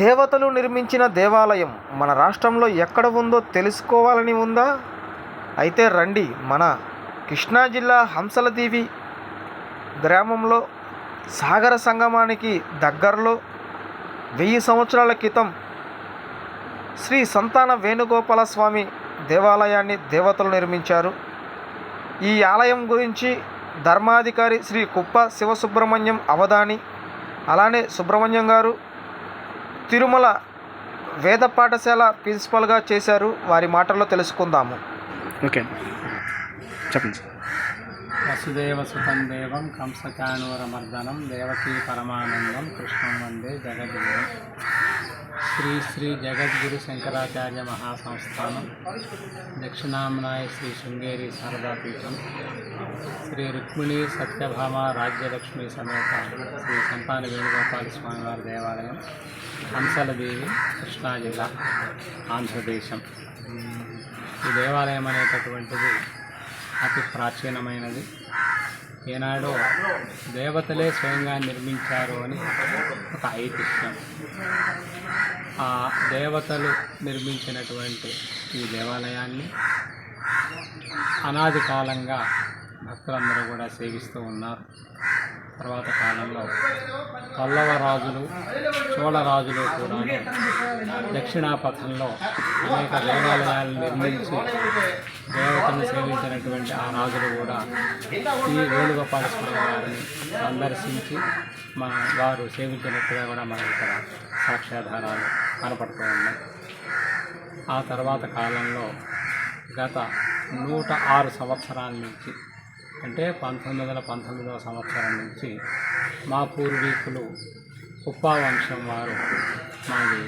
దేవతలు నిర్మించిన దేవాలయం మన రాష్ట్రంలో ఎక్కడ ఉందో తెలుసుకోవాలని ఉందా? అయితే రండి మన కృష్ణా జిల్లా హంసలదీవి గ్రామంలో సాగర సంగమానికి దగ్గరలో వెయ్యి సంవత్సరాల క్రితం శ్రీ సంతాన వేణుగోపాల స్వామి దేవాలయాన్ని దేవతలు నిర్మించారు. ఈ ఆలయం గురించి ధర్మాధికారి శ్రీ కుప్ప శివసుబ్రహ్మణ్యం అవధాని అలానే సుబ్రహ్మణ్యం గారు తిరుమల వేద పాఠశాల ప్రిన్సిపల్గా చేశారు. వారి మాటల్లో తెలుసుకుందాము. ఓకే. చెప్పండి వసుదేవసుతం వసుదేవ దేవం కంసచానూరమర్దనం దేవకీ పరమానందం కృష్ణం వందే జగద్గురు. శ్రీ శ్రీ జగద్గురు శంకరాచార్య మహాసంస్థానం. దక్షిణామనాయ శ్రీ శృంగేరి శారదాపీఠం శ్రీ రుక్మిణి సత్యభామ రాజ్యలక్ష్మి సమేత శ్రీ సంతాన వేణుగోపాల స్వామివారి దేవాలయం హంసలదేవి కృష్ణా జిల్లా ఆంధ్రదేశం ఈ దేవాలయం అనేటటువంటిది అతి ప్రాచీనమైనది. ఏనాడో దేవతలే స్వయంగా నిర్మించారు అని ఒక ఐతిహ్యం. ఆ దేవతలు నిర్మించినటువంటి ఈ దేవాలయాన్ని అనాది కాలంగా భక్తులందరూ కూడా సేవిస్తూ ఉన్నారు. తర్వాత కాలంలో పల్లవ రాజులు చోళ రాజులు కూడా దక్షిణాపథంలో అనేక దేవాలయాలు నిర్మించి దేవతలను సేవించినటువంటి ఆ రాజులు కూడా ఈ వేణుగోపాల స్వామి వారిని సందర్శించి మా వారు సేవించినట్టుగా కూడా మనకి ఇక్కడ సాక్ష్యాధారాలు కనపడుతూ ఉన్నాయి. ఆ తర్వాత కాలంలో గత నూట ఆరు సంవత్సరాల నుంచి అంటే పంతొమ్మిది వందల పంతొమ్మిదవ సంవత్సరం నుంచి మా పూర్వీకులు కుప్పా వంశం వారు మాది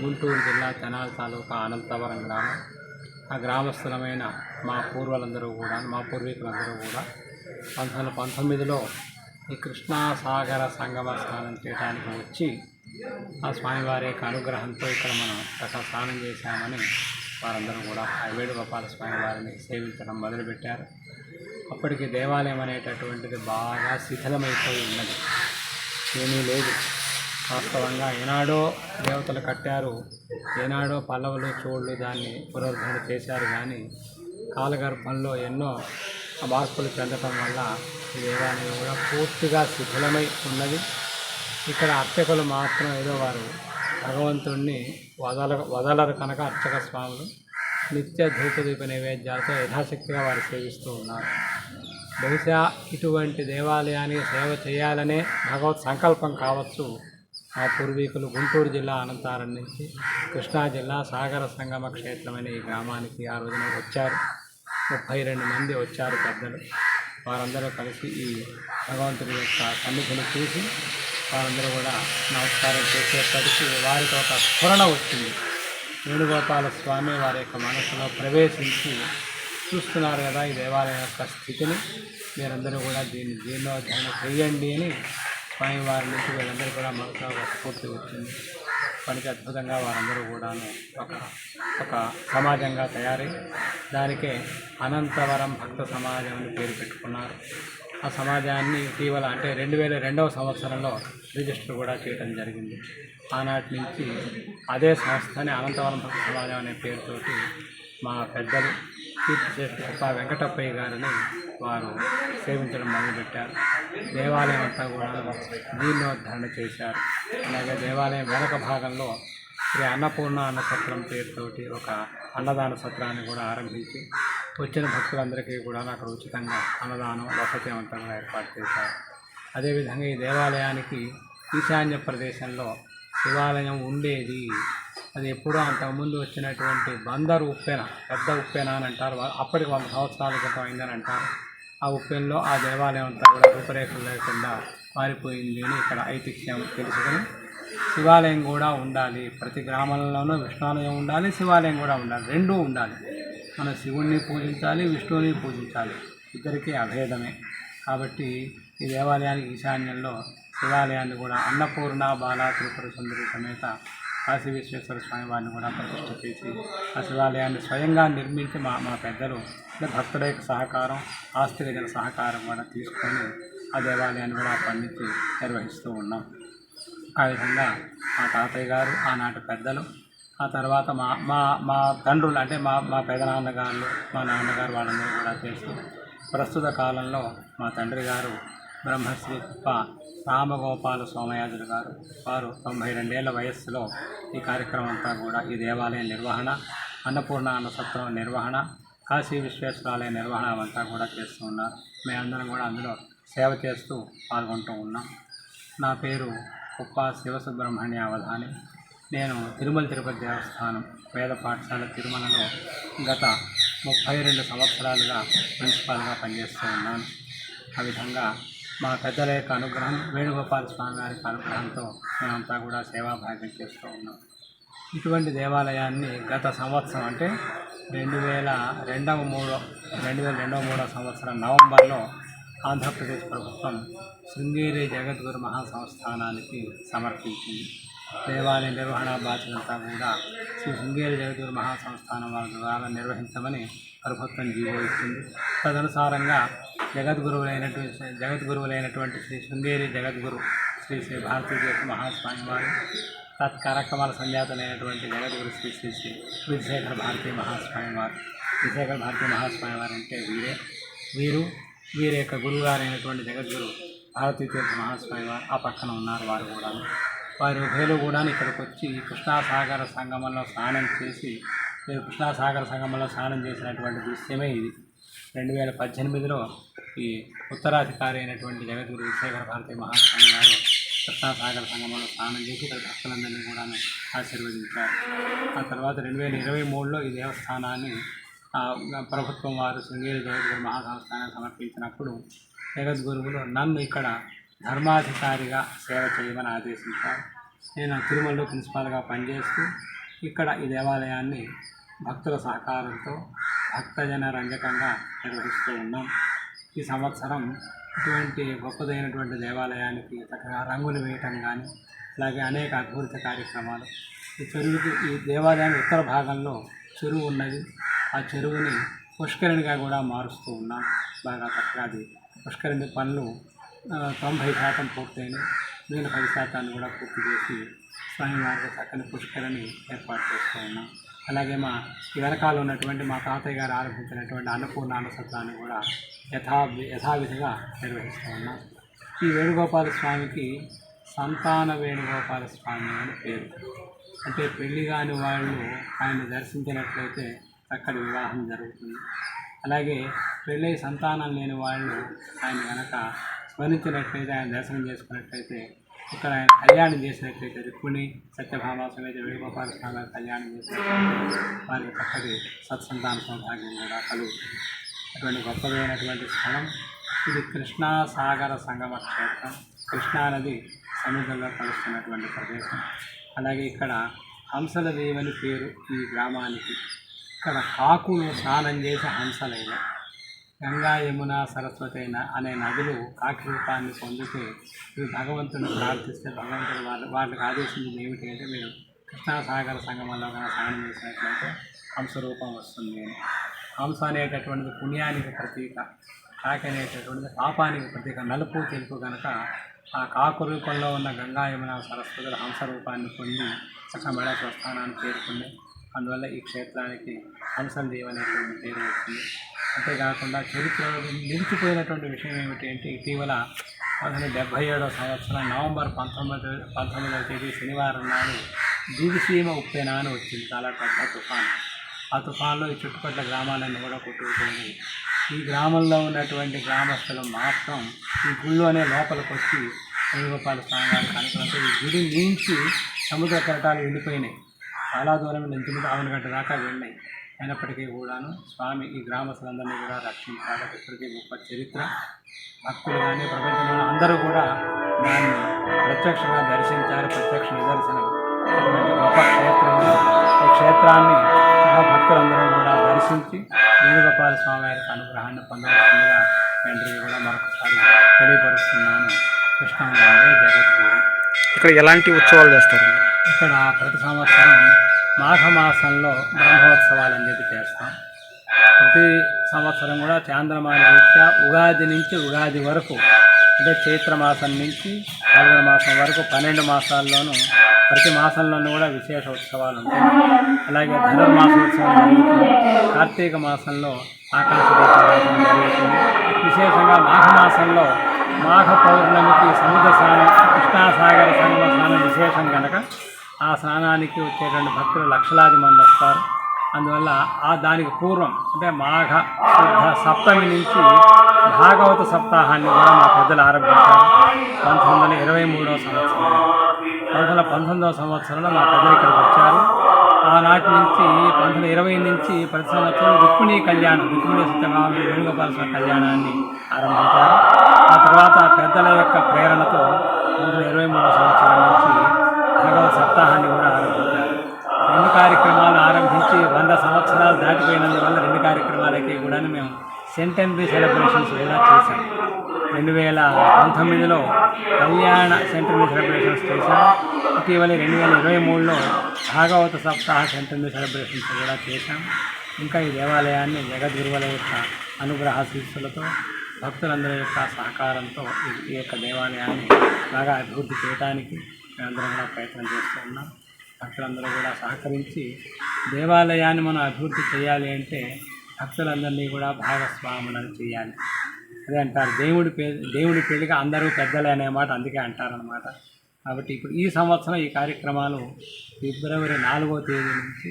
గుంటూరు జిల్లా తెనాల తాలూకా అనంతవరం గ్రామం. ఆ గ్రామస్థలమైన మా పూర్వులందరూ కూడా మా పూర్వీకులందరూ కూడా పంతొమ్మిది వందల పంతొమ్మిదిలో ఈ కృష్ణా సాగర సంగమ స్నానం చేయడానికి వచ్చి ఆ స్వామివారి యొక్క అనుగ్రహంతో ఇక్కడ మనం చక్కగా స్నానం చేశామని వారందరూ కూడా ఆ వేణుగోపాల స్వామి వారిని సేవించడం మొదలుపెట్టారు. అప్పటికి దేవాలయం అనేటటువంటిది బాగా శిథిలమైపోయి ఉన్నది. ఏమీ లేదు. వాస్తవంగా ఏనాడో దేవతలు కట్టారు ఏనాడో పల్లవులు చోళ్ళు దాన్ని పునరుద్ధరణ చేశారు కానీ కాలగర్భంలో ఎన్నో మార్పులు చెందటం వల్ల ఈ దేవాలయం కూడా పూర్తిగా శిథిలమై ఉన్నది. ఇక్కడ అర్చకులు మాత్రం ఏదో వారు భగవంతుణ్ణి వదల వదలరు కనుక అర్చక స్వాములు. నిత్య ధూపదీప నైవేద్యాలతో యథాశక్తిగా వారు సేవిస్తూ ఉన్నారు. బహుశా ఇటువంటి దేవాలయానికి సేవ చేయాలనే భగవత్ సంకల్పం కావచ్చు. మా పూర్వీకులు గుంటూరు జిల్లా అనంతారం నుంచి కృష్ణా జిల్లా సాగర సంగమ క్షేత్రమైన ఈ గ్రామానికి ఆ రోజున వచ్చారు. ముప్పై రెండు మంది వచ్చారు పెద్దలు. వారందరూ కలిసి ఈ భగవంతుడి యొక్క సన్నిధిని చూసి వారందరూ కూడా నమస్కారం చేసేప్పటికీ వారికి ఒక స్ఫురణ వచ్చింది. వేణుగోపాల స్వామి వారి యొక్క మనసులో ప్రవేశించి చూస్తున్నారు కదా ఈ దేవాలయం యొక్క స్థితిని. మీరందరూ కూడా దీన్ని జీర్ణోద్ధరణ చేయండి అని స్వామివారి నుంచి వీళ్ళందరూ కూడా మనసులో ఒక స్ఫూర్తి వచ్చింది. పనికి అద్భుతంగా వారందరూ కూడాను ఒక ఒక సమాజంగా తయారై దానికే అనంతవరం భక్త సమాజం అని పేరు పెట్టుకున్నారు. ఆ సమాజాన్ని ఇటీవల అంటే రెండు వేల రెండవ సంవత్సరంలో రిజిస్టర్ కూడా చేయడం జరిగింది. ఆనాటి నుంచి అదే సంస్థని అనంతవరం భక్త సమాజం అనే పేరుతోటి మా పెద్దలు కీర్తిశేష చేసిన వెంకటప్పయ్య గారిని వారు సేవించడం మొదలుపెట్టారు. దేవాలయం అంతా కూడా జీర్ణోద్ధరణ చేశారు. అలాగే దేవాలయం వెనక భాగంలో శ్రీ అన్నపూర్ణ అన్న సత్రం పేరుతోటి ఒక అన్నదాన సత్రాన్ని కూడా ఆరంభించి వచ్చిన భక్తులందరికీ కూడా అక్కడ ఉచితంగా అన్నదానం వసతి ఏర్పాటు చేశారు. అదేవిధంగా ఈ దేవాలయానికి ఈశాన్య ప్రదేశంలో శివాలయం ఉండేది. అది ఎప్పుడో అంతకుముందు వచ్చినటువంటి బందరు ఉప్పెన పెద్ద ఉప్పెన అని అంటారు. అప్పటికి వంద సంవత్సరాల క్రితం అయిందని అంటారు. ఆ ఉప్పెనలో ఆ దేవాలయం అంతా కూడా రూపురేఖలు లేకుండా మారిపోయింది అని ఇక్కడ ఐతిహ్యం తెలుసుకొని శివాలయం కూడా ఉండాలి. ప్రతి గ్రామంలోనూ విష్ణాలయం ఉండాలి శివాలయం కూడా ఉండాలి. రెండూ ఉండాలి. మనం శివుణ్ణి పూజించాలి విష్ణువుని పూజించాలి. ఇద్దరికీ అభేదమే. కాబట్టి ఈ దేవాలయానికి ఈశాన్యంలో శివాలయాన్ని కూడా అన్నపూర్ణ బాల త్రిపుర సుందరి సమేత కాశీ విశ్వేశ్వర స్వామి వారిని కూడా ప్రతిష్ట చేసి ఆ శివాలయాన్ని స్వయంగా నిర్మించి మా మా పెద్దలు భక్తుల యొక్క సహకారం ఆస్తి జన సహకారం కూడా తీసుకొని ఆ దేవాలయాన్ని కూడా పండించి నిర్వహిస్తూ ఉన్నాం. ఆ విధంగా మా తాతయ్య గారు ఆనాటి పెద్దలు ఆ తర్వాత మా మా మా తండ్రులు అంటే మా మా పెదనాన్నగారు మా నాన్నగారు వాళ్ళందరూ కూడా చేస్తూ ప్రస్తుత కాలంలో మా తండ్రి గారు బ్రహ్మశ్రీ కుప్ప రామగోపాల సోమయాజులు గారు వారు తొంభై రెండేళ్ళ వయస్సులో ఈ కార్యక్రమం అంతా కూడా ఈ దేవాలయం నిర్వహణ అన్నపూర్ణ అన్నసత్రం నిర్వహణ కాశీ విశ్వేశ్వరాలయ నిర్వహణ అంతా కూడా చేస్తూ ఉన్నారు. మేమందరం కూడా అందులో సేవ చేస్తూ పాల్గొంటూ ఉన్నాం. నా పేరు కుప్ప శివసుబ్రహ్మణ్య అవధాని. నేను తిరుమల తిరుపతి దేవస్థానం వేద పాఠశాల తిరుమలలో గత ముప్పై రెండు సంవత్సరాలుగా ప్రిన్సిపాల్గా పనిచేస్తూ ఉన్నాను. ఆ విధంగా మా పెద్దల యొక్క అనుగ్రహం వేణుగోపాల స్వామి గారి అనుగ్రహంతో మేమంతా కూడా సేవాభాగ్యం చేస్తూ ఉన్నాం. ఇటువంటి దేవాలయాన్ని గత సంవత్సరం అంటే రెండు వేల రెండవ మూడో రెండు వేల రెండవ మూడో సంవత్సరం నవంబర్లో ఆంధ్రప్రదేశ్ ప్రభుత్వం శృంగేరి జగద్గురు మహాసంస్థానానికి సమర్పించింది. దేవాలయ నిర్వహణ బాధ్యతంతా కూడా శ్రీ శృంగేరి జగద్గురు మహాసంస్థానం వారి ద్వారా నిర్వహించమని ప్రభుత్వం జీవో ఇచ్చింది. తదనుసారంగా జగద్గురువులైనటువంటి జగద్గురువులైనటువంటి శ్రీ శృంగేరి జగద్గురు శ్రీ శ్రీ భారతీయ మహాస్వామి వారు తత్కార్యక్రమాల సంజాతులైనటువంటి జగద్గురు శ్రీ శ్రీ శ్రీ విధుశేఖర భారతీ మహాస్వామి వారు విధుశేఖర భారతీ మహాస్వామి వారు అంటే వీరే. వీరు వీరి యొక్క గురువుగారు జగద్గురు భారతీ తీర్థ మహాస్వామి వారు ఆ పక్కన ఉన్నారు వారు కూడా వారి ఉభయలు కూడా ఇక్కడికి వచ్చి కృష్ణాసాగర సంగమంలో స్నానం చేసి కృష్ణాసాగర సంగమంలో స్నానం చేసినటువంటి దృశ్యమే ఇది. రెండు వేల పద్దెనిమిదిలో ఈ ఉత్తరాధికారి అయినటువంటి జగద్గురు విశేఖర భారతి మహాస్వామి గారు కృష్ణాసాగర సంగమంలో స్నానం చేసి ఇక్కడ భక్తులందరినీ కూడా ఆశీర్వదించారు. ఆ తర్వాత రెండు వేల ఇరవై మూడులో ఈ దేవస్థానాన్ని ప్రభుత్వం వారు శృంగేరి జగద్గురు మహాసంస్థానాన్ని సమర్పించినప్పుడు జగద్గురువులు నన్ను ఇక్కడ ధర్మాధికారిగా సేవ చేయమని ఆదేశించారు. నేను తిరుమలలో ప్రిన్సిపాల్గా పనిచేస్తూ ఇక్కడ ఈ దేవాలయాన్ని భక్తుల సహకారంతో భక్తజన రంజకంగా నిర్వహిస్తూ ఉన్నాం. ఈ సంవత్సరం ఇటువంటి గొప్పదైనటువంటి దేవాలయానికి చక్కగా రంగులు వేయటం కానీ అలాగే అనేక అభివృద్ధి కార్యక్రమాలు. ఈ చెరువుకి ఈ దేవాలయానికి ఉత్తర భాగంలో చెరువు ఉన్నది. ఆ చెరువుని పుష్కరిణిగా కూడా మారుస్తూ ఉన్నాం. బాగా చక్కగా అది పుష్కరిణి పనులు తొంభై శాతం పూర్తయినాయి. మిగిలిన పది శాతాన్ని కూడా పూర్తి చేసి స్వామివారికి చక్కని పుష్కరిణి ఏర్పాటు చేస్తూ ఉన్నాం. అలాగే మా ఈ వెనకాల ఉన్నటువంటి మా తాతయ్య గారు ఆరంభించినటువంటి అన్నపూర్ణ అన్నసత్రాన్ని కూడా యథా యథావిధిగా నిర్వహిస్తూ ఉన్నాం. ఈ వేణుగోపాల స్వామికి సంతాన వేణుగోపాల స్వామి అని పేరు. అంటే పెళ్ళి కాని వాళ్ళు ఆయన దర్శించినట్లయితే చక్కటి వివాహం జరుగుతుంది. అలాగే పెళ్ళై సంతానం లేని వాళ్ళు ఆయన కనుక స్మరించినట్లయితే ఆయన దర్శనం చేసుకున్నట్లయితే ఇక్కడ ఆయన కళ్యాణం చేసినట్లయితే రుక్మిణి సత్యభామ సమేత వేణుగోపాల స్వామి కళ్యాణం చేసినట్లయితే వారికి చక్కటి సత్సంతాన సౌభాగ్యం కూడా కలుగుతుంది అటువంటి గొప్పదైనటువంటి స్థలం. ఇది కృష్ణా సాగర సంగమ క్షేత్రం. కృష్ణానది సముద్రంలో కలుస్తున్నటువంటి ప్రదేశం. అలాగే ఇక్కడ హంసల దేవని పేరు ఈ గ్రామానికి. ఇక్కడ కాకులు స్నానం చేసే హంసలైన గంగా యమున సరస్వతి అయిన అనే నదులు కాకి రూపాన్ని పొందితే మీరు భగవంతుని ప్రార్థిస్తే భగవంతుడు వాళ్ళ వాళ్ళకి ఆదేశించింది ఏమిటి అంటే మీరు కృష్ణాసాగర సంగమంలో కనుక స్నానం చేసినట్లయితే హంస రూపం వస్తుంది అని. హంస అనేటటువంటిది పుణ్యానికి ప్రతీక కాకి అనేటటువంటిది పాపానికి ప్రతీక. నలుపు తెలుపు కనుక ఆ కాకు రూపంలో ఉన్న గంగా యమున సరస్వతుల హంస రూపాన్ని పొంది చక్కమేళ స్వస్థానాన్ని చేరుకుంది అందువల్ల ఈ క్షేత్రానికి హంసం దేవ్ అనేటువంటి పేరు వచ్చింది. అంతేకాకుండా చరిత్రలో నిలిచిపోయినటువంటి విషయం ఏమిటి అంటే ఇటీవల పంతొమ్మిది డెబ్భై ఏడవ సంవత్సరం నవంబర్ పంతొమ్మిది పంతొమ్మిదవ తేదీ శనివారం నాడు దివిసీమ ఉప్పెన అని వచ్చింది. చాలా పెద్ద తుఫాన్. ఆ తుఫాన్లో ఈ చుట్టుపక్కల గ్రామాలన్నీ కూడా కొట్టుకుపోయింది ఈ గ్రామంలో ఉన్నటువంటి గ్రామస్తులు మాత్రం ఈ గుళ్ళోనే లోపలికి వచ్చి వేణుగోపాల స్వామి గారికి అనుకున్నట్టు ఈ గుడి నుంచి సముద్ర తటాలు వెళ్ళిపోయినాయి చాలా దూరం నుంచి మీద ఆవునగడ్డ దాకా వెళ్ళినాయి. అయినప్పటికీ కూడాను స్వామి ఈ గ్రామస్తులందరినీ కూడా రక్షించాలి. ఇప్పటికీ గొప్ప చరిత్ర. భక్తులు కానీ ప్రపంచంలో అందరూ కూడా దాన్ని ప్రత్యక్షంగా దర్శించారు ప్రత్యక్ష నిదర్శనం. గొప్ప క్షేత్రం ఈ క్షేత్రాన్ని భక్తులందరూ కూడా దర్శించి వేణుగోపాల స్వామి వారికి అనుగ్రహాన్ని పొందవలసిందిగా తండ్రికి కూడా మరొకసారి తెలియపరుస్తున్నాను. కృష్ణంగారే జగద్గురు. ఇక్కడ ఎలాంటి ఉత్సవాలు చేస్తారు? ఇక్కడ ప్రతి సంవత్సరం మాఘమాసంలో బ్రహ్మోత్సవాలు అనేది చేస్తాం. ప్రతి సంవత్సరం కూడా చాంద్రమాన రీత్యా ఉగాది నుంచి ఉగాది వరకు అంటే చైత్ర మాసం నుంచి పాల్గొన మాసం వరకు పన్నెండు మాసాల్లోనూ ప్రతి మాసంలోనూ కూడా విశేష ఉత్సవాలు ఉంటాయి. అలాగే ధనుర్మాసోత్సవం జరుగుతుంది. కార్తీక మాసంలో ఆకాశ దీపారాధన జరుగుతుంది. విశేషంగా మాఘ మాసంలో మాఘ పౌర్ణమికి సముద్ర స్నానం కృష్ణాసాగర సంగమ స్నానం విశేషం కనుక ఆ స్నానానికి వచ్చేటువంటి భక్తులు లక్షలాది మంది వస్తారు. అందువల్ల ఆ దానికి పూర్వం అంటే మాఘ శుద్ధ సప్తమి నుంచి భాగవత సప్తాహాన్ని కూడా మా పెద్దలు ఆరంభించారు. పంతొమ్మిది వందల ఇరవై మూడవ సంవత్సరం పంతొమ్మిది వందల పంతొమ్మిదవ సంవత్సరంలో మా పెద్దలు ఇక్కడికి వచ్చారు. ఆనాటి నుంచి పంతొమ్మిది వందల ఇరవై నుంచి ప్రతి సంవత్సరం రుక్మిణీ కళ్యాణం రుక్మిణీ సత్యభామ వేణుగోపాల కళ్యాణాన్ని ఆరంభించారు. ఆ తర్వాత పెద్దల యొక్క ప్రేరణతో పంతొమ్మిది వందల ఇరవై మూడవ సంవత్సరం నుంచి భగవత్ సప్తాహాన్ని కూడా ఆరంభించారు. రెండు కార్యక్రమాలు ఆరంభించి వంద సంవత్సరాలు దాటిపోయినందువల్ల రెండు కార్యక్రమాలకి కూడా మేము సెంటెనరీ సెలబ్రేషన్స్ కూడా చేశాం. రెండు వేల పంతొమ్మిదిలో కళ్యాణ సెంటెనరీ సెలబ్రేషన్స్ చేశాం. ఇటీవల రెండు వేల ఇరవై మూడులో భాగవత సప్తాహ సెంటెనరీ సెలబ్రేషన్స్ కూడా చేశాం. ఇంకా ఈ దేవాలయాన్ని జగద్గురువుల యొక్క అనుగ్రహ శిస్సులతో భక్తులందరి యొక్క సహకారంతో ఈ యొక్క దేవాలయాన్ని బాగా అభివృద్ధి చేయడానికి మేమందరం కూడా ప్రయత్నం చేస్తూ ఉన్నాం. భక్తులందరూ కూడా సహకరించి దేవాలయాన్ని మనం అభివృద్ధి చేయాలి అంటే భక్తులందరినీ కూడా భాగస్వాములను చేయాలి. అదే అంటారు దేవుడి పే దేవుడి పెళ్ళిగా అందరూ పెద్దలే అనే మాట అందుకే అంటారనమాట కాబట్టి ఇప్పుడు ఈ సంవత్సరం ఈ కార్యక్రమాలు ఫిబ్రవరి నాలుగో తేదీ నుంచి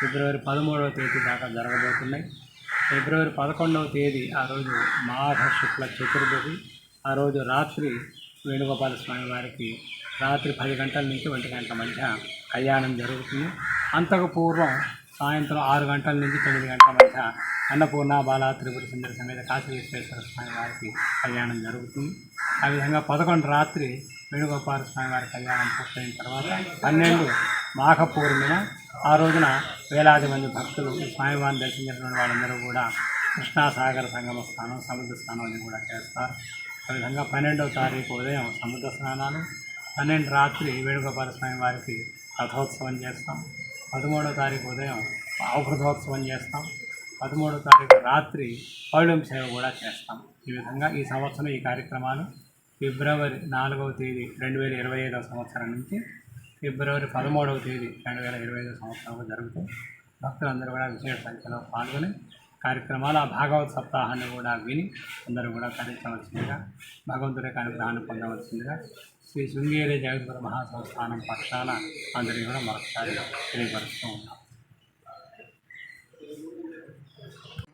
ఫిబ్రవరి పదమూడవ తేదీ దాకా జరగబోతున్నాయి. ఫిబ్రవరి పదకొండవ తేదీ ఆ రోజు మాఘ శుక్ల చతుర్దశి ఆ రోజు రాత్రి వేణుగోపాల స్వామి వారికి రాత్రి పది గంటల నుంచి ఒంటి గంటల మధ్య కళ్యాణం జరుగుతుంది. అంతకు పూర్వం సాయంత్రం ఆరు గంటల నుంచి తొమ్మిది గంటల మధ్య అన్నపూర్ణ బాల త్రిపుర సుందర సమేత కాశీ విశ్వేశ్వర స్వామి వారికి కళ్యాణం జరుగుతుంది. ఆ విధంగా పదకొండు రాత్రి వేణుగోపాల స్వామి వారి కళ్యాణం పూర్తయిన తర్వాత పన్నెండు మాఘ పూర్ణిమ ఆ రోజున వేలాది మంది భక్తులు స్వామివారిని దర్శించినటువంటి వాళ్ళందరూ కూడా కృష్ణాసాగర సంగమ స్నానం సముద్ర స్నానం అని కూడా చేస్తారు. ఆ విధంగా పన్నెండవ తారీఖు ఉదయం సముద్ర స్నానాలు పన్నెండు రాత్రి వేణుగోపాల స్వామి వారికి రథోత్సవం చేస్తాం. పదమూడో తారీఖు ఉదయం ఆవృతోత్సవం చేస్తాం. పదమూడో తారీఖు రాత్రి పౌళం సేవ కూడా చేస్తాం. ఈ విధంగా ఈ సంవత్సరం ఈ కార్యక్రమాలు ఫిబ్రవరి నాలుగవ తేదీ రెండు వేల ఇరవై ఐదవ సంవత్సరం నుంచి ఫిబ్రవరి పదమూడవ తేదీ రెండు వేల ఇరవై ఐదవ సంవత్సరం జరుగుతాయి. భక్తులందరూ కూడా విశేష సంఖ్యలో పాల్గొని కార్యక్రమాలు ఆ భాగవత్ సప్తాహాన్ని కూడా విని అందరూ కూడా కార్యక్రమవలసిందిగా భగవంతుడి యొక్క అనుగ్రహాన్ని పొందవలసిందిగా శ్రీ శృంగేరి జగద్గుర మహాసంస్థానం పక్షాన అందరినీ కూడా మరొకసారి తెలియపరుస్తూ ఉన్నాం.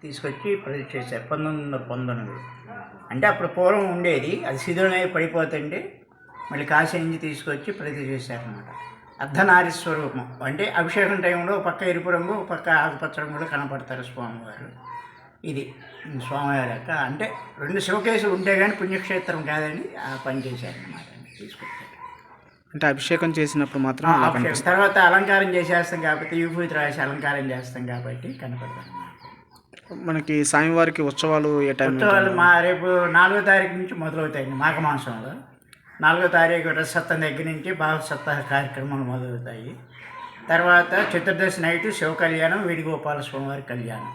తీసుకొచ్చి ప్రతిష్ఠ చేశారు పంతొమ్మిది వందల పంతొమ్మిది అంటే అప్పుడు పూర్వం ఉండేది అది శిథిలమై పడిపోతుంటే మళ్ళీ కాశీ నుంచి తీసుకొచ్చి ప్రతి చేశారనమాట అర్ధనారి స్వరూపం. అంటే అభిషేకం టైంలో పక్క ఎరుపు రంగు పక్క ఆకుపచ్చ రంగులో కనపడతారు స్వామివారు. ఇది స్వామివారి యొక్క అంటే రెండు శివకేసులు ఉంటే కానీ పుణ్యక్షేత్రం కాదని ఆ పని చేశారనమాట అంటే అభిషేకం చేసినప్పుడు మాత్రం తర్వాత అలంకారం చేసేస్తాం కాబట్టి యూఫూతి రాసి అలంకారం చేస్తాం కాబట్టి కనపడతారు మనకి స్వామివారికి ఉత్సవాలు ఏ టైం ఉత్సవాలు మా రేపు నాలుగో తారీఖు నుంచి మొదలవుతాయండి మాఘ మాసంలో. నాలుగో తారీఖు రసత్తం దగ్గర నుంచి భావ సప్తాహ కార్యక్రమాలు మొదలవుతాయి. తర్వాత చతుర్దశి నైటు శివ కళ్యాణం వేణుగోపాల స్వామివారి కళ్యాణం.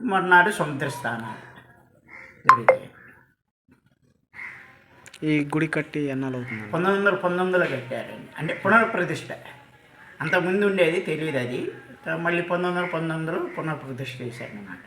మర్నాడు సముద్ర స్థానాలు జరుగుతాయి ఈ గుడి కట్టి ఎన్నాళ్ళు అవుతుంది పంతొమ్మిది వందల పంతొమ్మిదిలో కట్టారండి అంటే పునఃప్రతిష్ఠ అంతకుముందు ఉండేది తెలియదు అది. మళ్ళీ పంతొమ్మిది వందల పంతొమ్మిదిలో పునఃప్రతిష్ఠ చేశారన్నమాట.